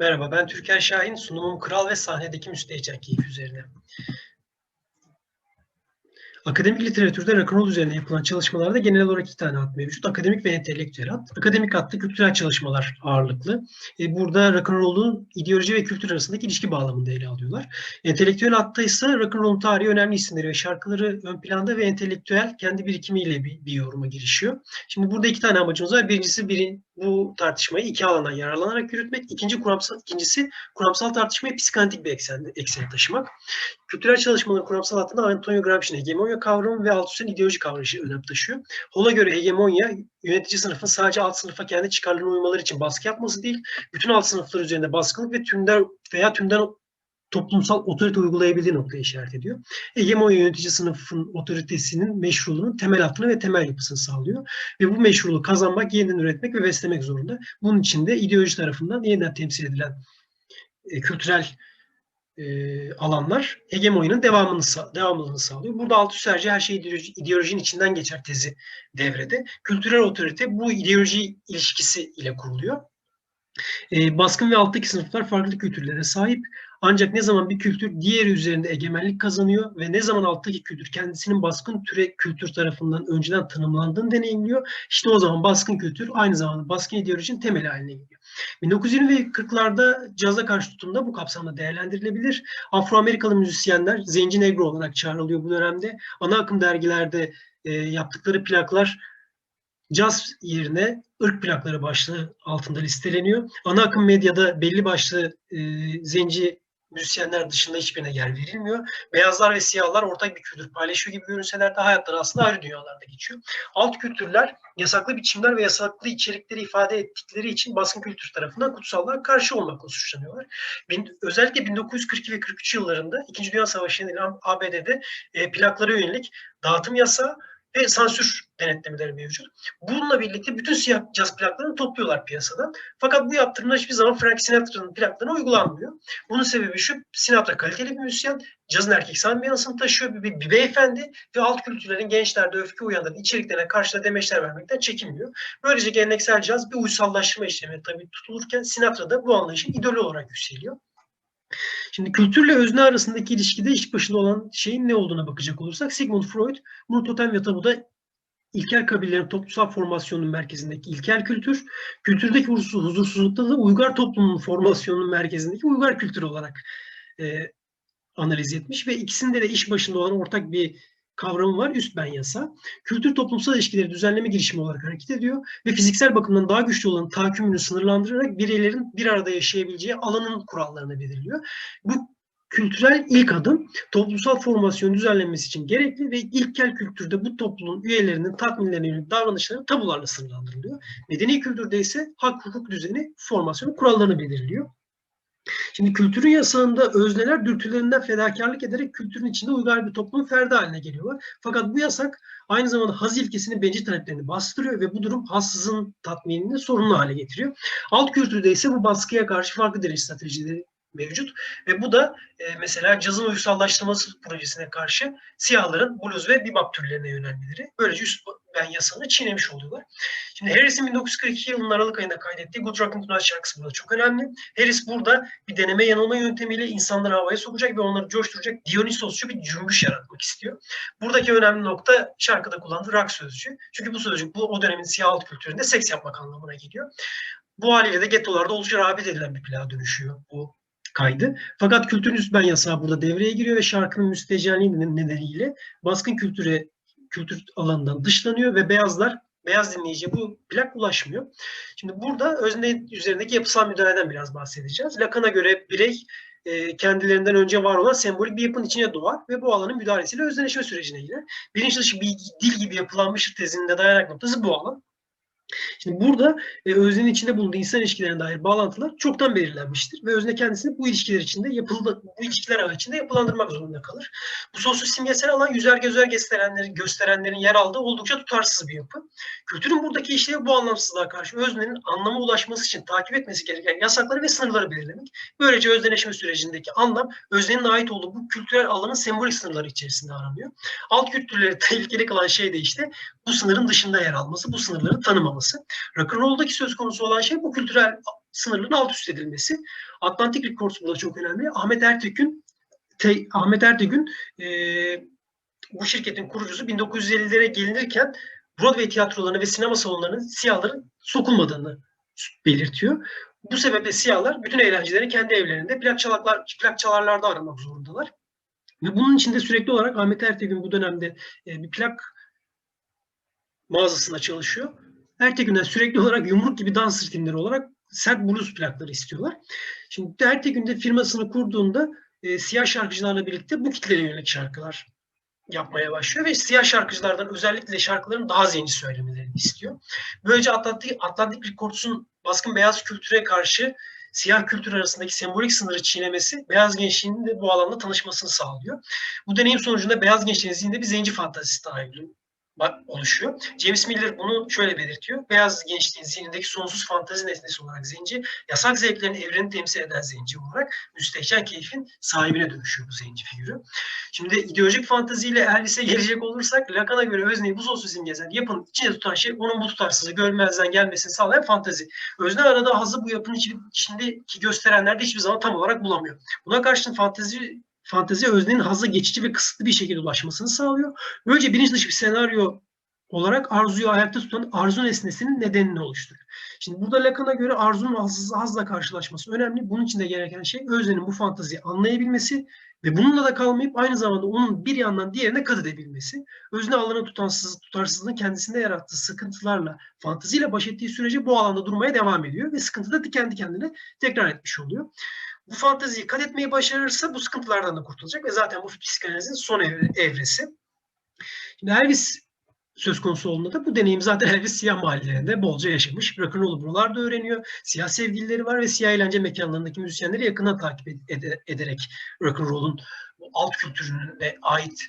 Merhaba, ben Türker Şahin. Sunumum kral ve sahnedeki müstehcen keyif üzerine. Akademik literatürde rock'n'roll üzerine yapılan çalışmalarda genel olarak iki tane hat mevcut. Akademik ve entelektüel hat. Akademik hatta kültürel çalışmalar ağırlıklı. E, burada rock'n'roll'un ideoloji ve kültür arasındaki ilişki bağlamında ele alıyorlar. Entelektüel hatta ise rock'n'roll'un tarihi önemli isimleri ve şarkıları ön planda ve entelektüel kendi birikimiyle bir, bir yoruma girişiyor. Şimdi burada iki tane amacımız var. Birincisi birin, bu tartışmayı iki alandan yararlanarak yürütmek. İkinci kuramsal, ikincisi kuramsal tartışmayı psikanalitik bir eksende, eksene taşımak. Kültürel çalışmaların kuramsal hattında Antonio Gramsci'nin hegemonya kavramı ve alt üstten ideoloji kavrayışı önem taşıyor. Hola göre hegemonya yönetici sınıfın sadece alt sınıfa kendi çıkarlarına uymaları için baskı yapması değil, bütün alt sınıflar üzerinde baskılık ve tümden veya tümden toplumsal otorite uygulayabildiği noktaya işaret ediyor. Hegemonya yönetici sınıfın otoritesinin meşruluğunun temel hattını ve temel yapısını sağlıyor. Ve bu meşruluğu kazanmak, yeniden üretmek ve beslemek zorunda. Bunun için de ideoloji tarafından yeniden temsil edilen e, kültürel e, alanlar hegemonyanın devamını, devamlılığını sağlıyor. Burada alt üst her şey ideoloji, ideolojinin içinden geçer tezi devrede. Kültürel otorite bu ideoloji ilişkisi ile kuruluyor. E, baskın ve alttaki sınıflar farklı kültürlere sahip. Ancak ne zaman bir kültür diğeri üzerinde egemenlik kazanıyor ve ne zaman alttaki kültür kendisinin baskın türe kültür tarafından önceden tanımlandığını deneyimliyor. İşte o zaman baskın kültür aynı zamanda baskın ideolojinin temeli haline geliyor. 1920 ve 40'larda caza karşı tutumda bu kapsamda değerlendirilebilir. Afro-Amerikalı müzisyenler zenci negro olarak çağrılıyor bu dönemde. Ana akım dergilerde e, yaptıkları plaklar caz yerine ırk plakları başlığı altında listeleniyor. Ana akım medyada belli başlı e, zenci müzisyenler dışında hiçbirine yer verilmiyor. Beyazlar ve siyahlar ortak bir kültür paylaşıyor gibi görünseler de hayatları aslında ayrı dünyalarda geçiyor. Alt kültürler yasaklı biçimler ve yasaklı içerikleri ifade ettikleri için baskın kültür tarafından kutsallığa karşı olmakla suçlanıyorlar. Bin, özellikle 1942 ve 43 yıllarında İkinci Dünya Savaşı'nın ABD'de e, plaklara yönelik dağıtım yasağı ve sansür denetlemeleri mevcut. Bununla birlikte bütün siyah caz plaklarını topluyorlar piyasadan. Fakat bu yaptırımlar hiçbir zaman Frank Sinatra'nın plaklarına uygulanmıyor. Bunun sebebi şu, Sinatra kaliteli bir müzisyen, cazın erkek sanmiyansını taşıyor bir, bir, bir beyefendi ve alt kültürlerin gençlerde öfke uyandıran içeriklerine karşı da demeçler vermekten çekinmiyor. Böylece geleneksel caz bir uysallaştırma işlemi tabii tutulurken Sinatra da bu anlayışın idolü olarak yükseliyor. Şimdi kültürle özne arasındaki ilişkide iş başında olan şeyin ne olduğuna bakacak olursak Sigmund Freud bunu totem ve tabuda ilkel kabillerin toplumsal formasyonunun merkezindeki ilkel kültür, kültürdeki huzursuzlukta da uygar toplumun formasyonunun merkezindeki uygar kültür olarak e, analiz etmiş ve ikisinde de iş başında olan ortak bir kavramı var. Üst ben yasa. Kültür toplumsal ilişkileri düzenleme girişimi olarak hareket ediyor ve fiziksel bakımdan daha güçlü olan tahakkümünü sınırlandırarak bireylerin bir arada yaşayabileceği alanın kurallarını belirliyor. Bu kültürel ilk adım toplumsal formasyon düzenlenmesi için gerekli ve ilkel kültürde bu toplumun üyelerinin tatminlerine yönelik davranışları tabularla sınırlandırılıyor. Medeni kültürde ise hak hukuk düzeni formasyonu kurallarını belirliyor. Şimdi kültürün yasağında özneler dürtülerinden fedakarlık ederek kültürün içinde uygar bir toplumun ferdi haline geliyorlar. Fakat bu yasak aynı zamanda haz ilkesinin bencil taleplerini bastırıyor ve bu durum hassızın tatminini sorunlu hale getiriyor. Alt kültürde ise bu baskıya karşı farklı derece stratejileri mevcut. Ve bu da e, mesela cazın uysallaştırması projesine karşı siyahların blues ve bebop türlerine yönelmeleri. Böylece üst ben yasanı çiğnemiş oluyorlar. Şimdi Harris'in 1942 yılının Aralık ayında kaydettiği Good Rockin' Tonight şarkısı burada çok önemli. Harris burada bir deneme yanılma yöntemiyle insanları havaya sokacak ve onları coşturacak Dionysosçu bir cümbüş yaratmak istiyor. Buradaki önemli nokta şarkıda kullandığı rock sözcüğü. Çünkü bu sözcük bu o dönemin siyah alt kültüründe seks yapmak anlamına geliyor. Bu haliyle de gettolarda oldukça rağbet edilen bir plağa dönüşüyor bu kaydı. Fakat kültürün üst ben yasağı burada devreye giriyor ve şarkının müstehcenliği nedeniyle baskın kültüre kültür alanından dışlanıyor ve beyazlar beyaz dinleyiciye bu plak ulaşmıyor. Şimdi burada özne üzerindeki yapısal müdahaleden biraz bahsedeceğiz. Lacan'a göre birey e, kendilerinden önce var olan sembolik bir yapının içine doğar ve bu alanın müdahalesiyle özdeneşme sürecine girer. Bilinç dışı bir dil gibi yapılanmış tezinin de dayanak noktası bu alan. Şimdi burada e, öznenin içinde bulunduğu insan ilişkilerine dair bağlantılar çoktan belirlenmiştir ve özne kendisini bu ilişkiler içinde yapıldı, bu ilişkiler ağı içinde yapılandırmak zorunda kalır. Bu sosyo simgesel alan yüzerge özel gösterenlerin, gösterenlerin yer aldığı oldukça tutarsız bir yapı. Kültürün buradaki işlevi bu anlamsızlığa karşı öznenin anlama ulaşması için takip etmesi gereken yasakları ve sınırları belirlemek. Böylece özdeneşme sürecindeki anlam öznenin ait olduğu bu kültürel alanın sembolik sınırları içerisinde aranıyor. Alt kültürleri tehlikeli kılan şey de işte bu sınırın dışında yer alması, bu sınırları tanımaması. Rock'n'roll'daki söz konusu olan şey bu kültürel sınırların alt üst edilmesi. Atlantic Records burada çok önemli. Ahmet Ertegün te, Ahmet Ertegün e, bu şirketin kurucusu 1950'lere gelinirken Broadway tiyatrolarına ve sinema salonlarının siyahların sokulmadığını belirtiyor. Bu sebeple siyahlar bütün eğlencelerini kendi evlerinde plak, çalaklar, plak çalarlarda aramak zorundalar. Ve bunun için de sürekli olarak Ahmet Ertegün bu dönemde e, bir plak mağazasında çalışıyor. Ertegün'den sürekli olarak yumruk gibi dans ritimleri olarak sert blues plakları istiyorlar. Şimdi Ertegün de firmasını kurduğunda e, siyah şarkıcılarla birlikte bu kitleye yönelik şarkılar yapmaya başlıyor ve siyah şarkıcılardan özellikle şarkıların daha zenci söylemelerini istiyor. Böylece Atlantic, Atlantic Records'un baskın beyaz kültüre karşı siyah kültür arasındaki sembolik sınırı çiğnemesi beyaz gençliğin de bu alanda tanışmasını sağlıyor. Bu deneyim sonucunda beyaz gençliğin zihninde bir zenci fantazisi dahil oluşuyor. James Miller bunu şöyle belirtiyor. Beyaz gençliğin zihnindeki sonsuz fantazi nesnesi olarak zenci, yasak zevklerin evreni temsil eden zenci olarak müstehcen keyfin sahibine dönüşüyor bu zenci figürü. Şimdi ideolojik fantaziyle Elvis'e gelecek olursak Lacan'a göre özneyi bu sonsuz imgezer yapının içinde tutan şey onun bu tutarsızı görmezden gelmesini sağlayan fantazi. Özne aradığı hazı bu yapının içindeki gösterenlerde hiçbir zaman tam olarak bulamıyor. Buna karşın fantazi fantezi öznenin hazla geçici ve kısıtlı bir şekilde ulaşmasını sağlıyor. Böylece bilinç dışı bir senaryo olarak arzuyu ayakta tutan arzu nesnesinin nedenini oluşturuyor. Şimdi burada Lacan'a göre arzunun hazla karşılaşması önemli. Bunun için de gereken şey öznenin bu fantaziyi anlayabilmesi ve bununla da kalmayıp aynı zamanda onun bir yandan diğerine kat edebilmesi. Özne alanı tutansız, tutarsızlığın kendisinde yarattığı sıkıntılarla, fantaziyle baş ettiği sürece bu alanda durmaya devam ediyor ve sıkıntı da kendi kendine tekrar etmiş oluyor bu fanteziyi kat etmeyi başarırsa bu sıkıntılardan da kurtulacak ve zaten bu psikanalizin son evresi. Şimdi Elvis söz konusu olduğunda da bu deneyim zaten Elvis siyah mahallelerinde bolca yaşamış. Rock'n'roll'u buralarda öğreniyor. Siyah sevgilileri var ve siyah eğlence mekanlarındaki müzisyenleri yakından takip ed- ederek rock'n'roll'un alt kültürüne ait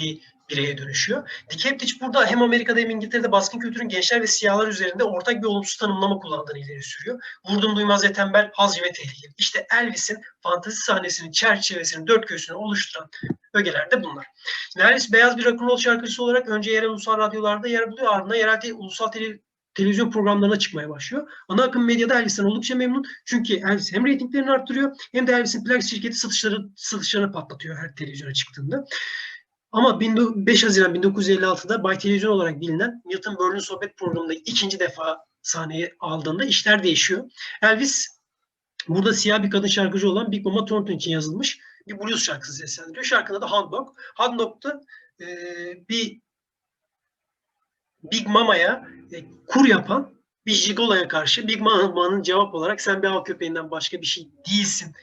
bir bireye dönüşüyor. Dikeptiç burada hem Amerika'da hem İngiltere'de baskın kültürün gençler ve siyahlar üzerinde ortak bir olumsuz tanımlama kullandığını ileri sürüyor. Vurdum duymaz ve tembel, hazcı ve tehlikeli. İşte Elvis'in fantazi sahnesinin çerçevesini, dört köşesini oluşturan ögeler de bunlar. Şimdi Elvis beyaz bir rock'n'roll şarkıcısı olarak önce yerel ulusal radyolarda yer buluyor. Ardından yerel ulusal tele, televizyon programlarına çıkmaya başlıyor. Ana akım medyada Elvis'ten oldukça memnun. Çünkü Elvis hem reytinglerini arttırıyor hem de Elvis'in plak şirketi satışları, satışlarını patlatıyor her televizyona çıktığında. Ama 5 Haziran 1956'da Bay Televizyon olarak bilinen Milton Berle'in sohbet programında ikinci defa sahneye aldığında işler değişiyor. Elvis burada siyah bir kadın şarkıcı olan Big Mama Thornton için yazılmış bir blues şarkısı seslendiriyor. Şarkının adı Hound Dog. Hound Dog'da e, bir Big Mama'ya e, kur yapan bir jigoloya karşı Big Mama'nın cevap olarak sen bir av köpeğinden başka bir şey değilsin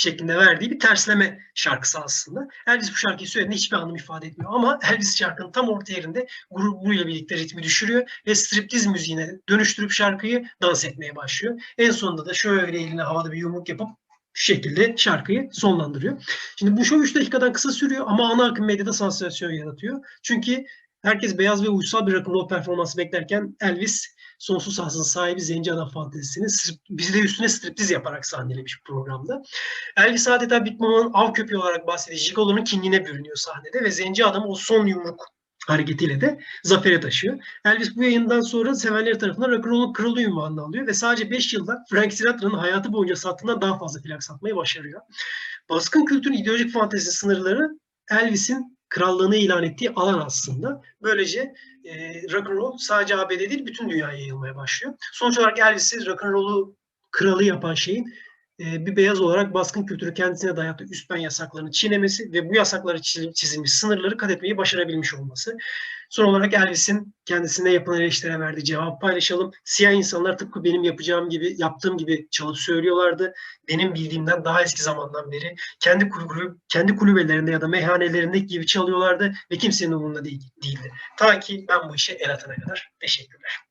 şeklinde verdiği bir tersleme şarkısı aslında. Elvis bu şarkıyı söylediğinde hiçbir anlam ifade etmiyor ama Elvis şarkının tam orta yerinde grubuyla birlikte ritmi düşürüyor ve striptiz müziğine dönüştürüp şarkıyı dans etmeye başlıyor. En sonunda da şöyle eline havada bir yumruk yapıp şu şekilde şarkıyı sonlandırıyor. Şimdi bu show 3 dakikadan kısa sürüyor ama ana akım medyada sansasyon yaratıyor. Çünkü herkes beyaz ve uysal bir rock'n'roll performansı beklerken Elvis sonsuz hazın sahibi zenci adam fantezisini bizi de üstüne striptiz yaparak sahnelemiş programda. Elvis adeta Big Mama'nın av köpeği olarak bahsediği Gigolo'nun kinliğine bürünüyor sahnede ve zenci adam o son yumruk hareketiyle de zafere taşıyor. Elvis bu yayından sonra sevenleri tarafından rock'n'roll'un kralı ünvanını alıyor ve sadece 5 yılda Frank Sinatra'nın hayatı boyunca sattığından daha fazla plak satmayı başarıyor. Baskın kültürün ideolojik fantezi sınırları Elvis'in krallığını ilan ettiği alan aslında. Böylece e, rock'n'roll sadece ABD değil bütün dünyaya yayılmaya başlıyor. Sonuç olarak Elvis'i rock'n'roll'u kralı yapan şeyin e, bir beyaz olarak baskın kültürü kendisine dayattığı üst ben yasaklarını çiğnemesi ve bu yasakları çizilmiş sınırları kat etmeyi başarabilmiş olması. Son olarak Elvis'in kendisine yapılan eleştire verdiği cevap paylaşalım. Siyah insanlar tıpkı benim yapacağım gibi, yaptığım gibi çalıp söylüyorlardı. Benim bildiğimden daha eski zamandan beri kendi kulübü, kendi kulübelerinde ya da meyhanelerindeki gibi çalıyorlardı ve kimsenin umurunda değil, değildi. Ta ki ben bu işe el atana kadar. Teşekkürler.